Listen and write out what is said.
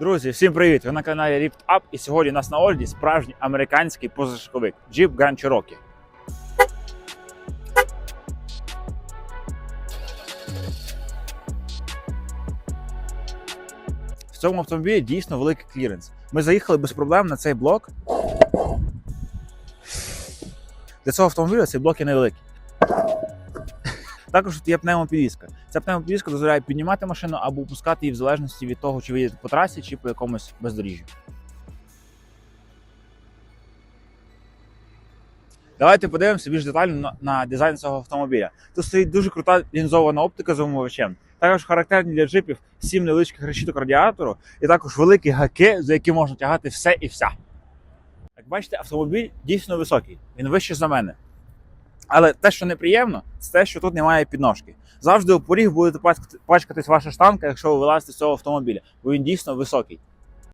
Друзі, всім привіт! Ви на каналі Ripped Up і сьогодні у нас на огляді справжній американський позашляховик Jeep Grand Cherokee. В цьому автомобілі дійсно великий кліренс. Ми заїхали без проблем на цей блок. Для цього автомобіля цей блок є невеликий. Також є пневмопідвізка. Ця пневмопідвізка дозволяє піднімати машину або опускати її в залежності від того, чи ви їдете по трасі, чи по якомусь бездоріжжю. Давайте подивимося більш детально на, дизайн цього автомобіля. Тут стоїть дуже крута лінзована оптика з омивачем. Також характерні для джипів сім невеличких решіток радіатору, і також великі гаки, за які можна тягати все і вся. Як бачите, автомобіль дійсно високий, він вищий за мене. Але те, що неприємно, це те, що тут немає підножки. Завжди у поріг буде пачкати- пачкатись ваша штанка, якщо ви вилазите з цього автомобіля, бо він дійсно високий.